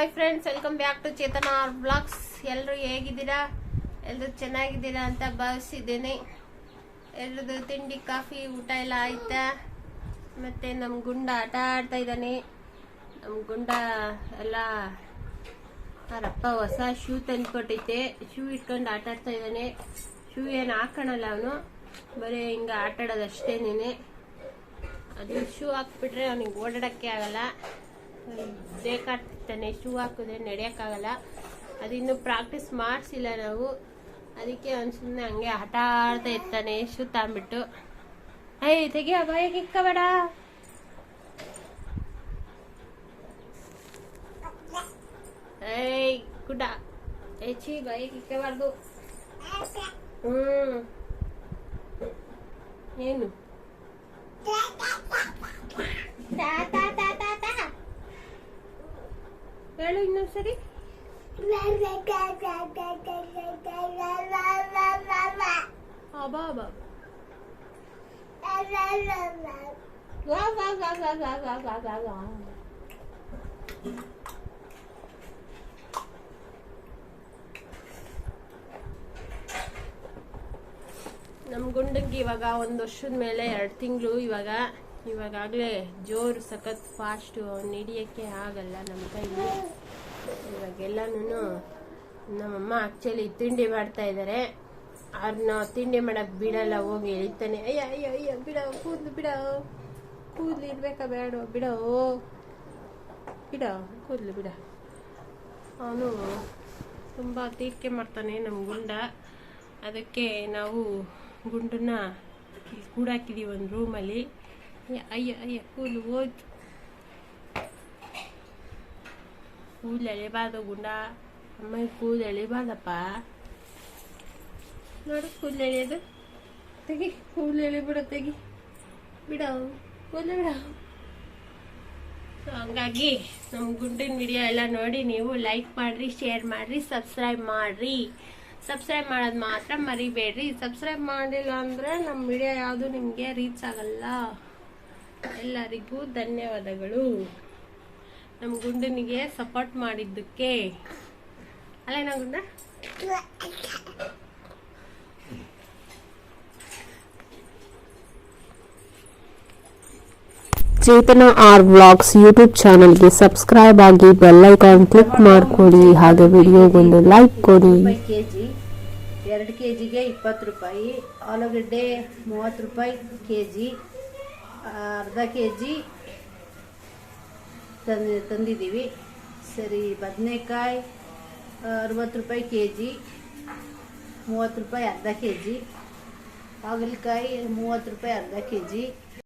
Hi friends welcome back to Chetana R blogs ಎಲ್ಲರೂ ಹೇಗಿದ್ದೀರಾ? ಎಲ್ಲರೂ ಚೆನ್ನಾಗಿದ್ದೀರಾ ಅಂತ ಭಾವಿಸಿದ್ದೇನೆ. ಎಲ್ರದ್ದು ತಿಂಡಿ, ಕಾಫಿ, ಊಟ ಎಲ್ಲ ಆಯ್ತಾ? ಮತ್ತೆ ನಮ್ಮ ಗುಂಡ ಆಟ ಆಡ್ತಾ ಇದ್ದಾನೆ. ನಮ್ಮ ಗುಂಡ ಎಲ್ಲ ಅವರಪ್ಪ ಹೊಸ ಶೂ ತಂದ್ಕೊಟ್ಟೈತೆ ಶೂ ಇಟ್ಕೊಂಡು ಆಟ ಆಡ್ತಾ ಇದ್ದಾನೆ. ಶೂ ಏನು ಹಾಕೋಣಲ್ಲ ಅವನು. ಬರೀ ಹಿಂಗೆ ಆಟ ಆಡೋದಷ್ಟೇ ಅದು ಶೂ ಹಾಕ್ಬಿಟ್ರೆ ಅವನಿಗೆ ಓಡಾಡೋಕ್ಕೆ ಆಗಲ್ಲ. ಬೇಕಾಗ್ತಾನೆ ಶೂ ಹಾಕಿದ್ರೆ ನಡೆಯೋಕ್ಕಾಗಲ್ಲ. ಅದಿನ್ನೂ ಪ್ರಾಕ್ಟೀಸ್ ಮಾಡಿಸಿಲ್ಲ ನಾವು. ಅದಕ್ಕೆ ಅವ್ನು ಸುಮ್ಮನೆ ಹಂಗೆ ಆಟ ಆಡ್ತಾ ಇರ್ತಾನೆ ಶೂ ತಗೊಂಬಿಟ್ಟು ಅಯ್ಯ ತೆಗಿಯ ಬಾಯಿಗೆ ಇಕ್ಕಬೇಡ ಏಯ್, ಗುಡ್ಡ. ಹೆಚ್ಚಿ ಬಾಯಿಗೆ ಇಕ್ಕಬಾರ್ದು ಹ್ಮ್. ಏನು? ಹೇಳು ಇನ್ನೊಂದ್ಸರಿ. ಅಬಾ ಅಬಾ ವಾ ವಾ ವಾ ವಾ ವಾ ವಾ ವಾ ವಾ ವಾ. ನಮ್ಮ ಗುಂಡಂಗೆ ಇವಾಗ ಒಂದು ವರ್ಷದ ಮೇಲೆ ಎರಡು ತಿಂಗಳು ಇವಾಗ ಇವಾಗಲೇ ಜೋರು ಸಖತ್ ಫಾಸ್ಟು ಅವ್ನು ಹಿಡಿಯೋಕ್ಕೆ ಆಗಲ್ಲ ನಮ್ಮ ಕೈಲಿ. ಇವಾಗೆಲ್ಲನೂ ನಮ್ಮಮ್ಮ ಆ್ಯಕ್ಚುಲಿ ತಿಂಡಿ ಮಾಡ್ತಾ ಇದ್ದಾರೆ ಅವ್ರನ್ನ ತಿಂಡಿ ಮಾಡೋಕ್ಕೆ ಬಿಡಲ್ಲ, ಹೋಗಿ ಎಳಿತಾನೆ. ಅಯ್ಯ ಅಯ್ಯ ಅಯ್ಯ, ಬಿಡ, ಕೂದಲು, ಬಿಡೋ. ಕೂದಲು ಇರ್ಬೇಕಾ ಬೇಡ, ಬಿಡ. ಬಿಡ, ಕೂದಲು, ಬಿಡ. ಅವನು ತುಂಬ ತೀರ್ಕೆ ಮಾಡ್ತಾನೆ ನಮ್ಮ ಗುಂಡ. ಅದಕ್ಕೆ ನಾವು ಗುಂಡನ್ನ ಕೂಡಾಕಿದ್ದೀವಿ ಒಂದು ರೂಮಲ್ಲಿ ಅಯ್ಯ ಅಯ್ಯ ಕೂಲ್ ಹೋಯ್ತು ಕೂದಲು ಎಳಿಬಾರ್ದು ಗುಂಡ ಅಮ್ಮ ಕೂದಲು ಎಳಿಬಾರ್ದಪ್ಪ ನೋಡು ಕೂದಲು ಎಳೆಯೋದು ತೆಗಿ ಕೂದಲು ಎಳಿಬಿಡ ತೆಗಿ ಬಿಡ ಕೂದಲು ಬಿಡ ಸೊ ಹಂಗಾಗಿ ನಮ್ಮ ಗುಂಡಿನ ವಿಡಿಯೋ ಎಲ್ಲ ನೋಡಿ ನೀವು ಲೈಕ್ ಮಾಡಿರಿ ಶೇರ್ ಮಾಡಿರಿ ಸಬ್ಸ್ಕ್ರೈಬ್ ಮಾಡಿರಿ ಸಬ್ಸ್ಕ್ರೈಬ್ ಮಾಡೋದು ಮಾತ್ರ ಮರಿಬೇಡ್ರಿ ಸಬ್ಸ್ಕ್ರೈಬ್ ಮಾಡಿಲ್ಲ ಅಂದರೆ ನಮ್ಮ ವಿಡಿಯೋ ಯಾವುದು ನಿಮಗೆ ರೀಚ್ ಆಗಲ್ಲ ಎಲ್ಲರಿಗೂ ಧನ್ಯವಾದಗಳು. ನಮ್ಮ ಗುಂಡನಿಗೆ ಸಪೋರ್ಟ್ ಮಾಡಿದ್ದಕ್ಕೆ. ಅಲ್ಲೇನೋ ಗುಂಡ? ಚೇತನ ಆರ್ ವ್ಲಾಗ್ಸ್ ಯೂಟ್ಯೂಬ್ ಚಾನಲ್ಗೆ ಸಬ್ಸ್ಕ್ರೈಬ್ ಆಗಿ ಬೆಲ್ ಐಕಾನ್ ಕ್ಲಿಕ್ ಮಾಡ್ಕೊಡಿ. ಹಾಗೆ ವಿಡಿಯೋಗೊಂದು ಲೈಕ್ ಕೊಡಿ. ಕೆ ಜಿ ಎರಡು ಕೆ ಜಿಗೆ ಇಪ್ಪತ್ತು ರೂಪಾಯಿ. ಆಲೂಗಡ್ಡೆ ಮೂವತ್ತು ರೂಪಾಯಿ ಕೆ ಜಿ ಅರ್ಧ ಕೆ ಜಿ ತಂದು ತಂದಿದ್ದೀವಿ. ಸರಿ, ಬದನೆಕಾಯಿ, ಅರವತ್ತು ರೂಪಾಯಿ ಕೆ ಜಿ ಮೂವತ್ತು ರೂಪಾಯಿ ಅರ್ಧ ಕೆ ಜಿ ಹಾಗಲಕಾಯಿ, ಮೂವತ್ತು ರೂಪಾಯಿ ಅರ್ಧ ಕೆ ಜಿ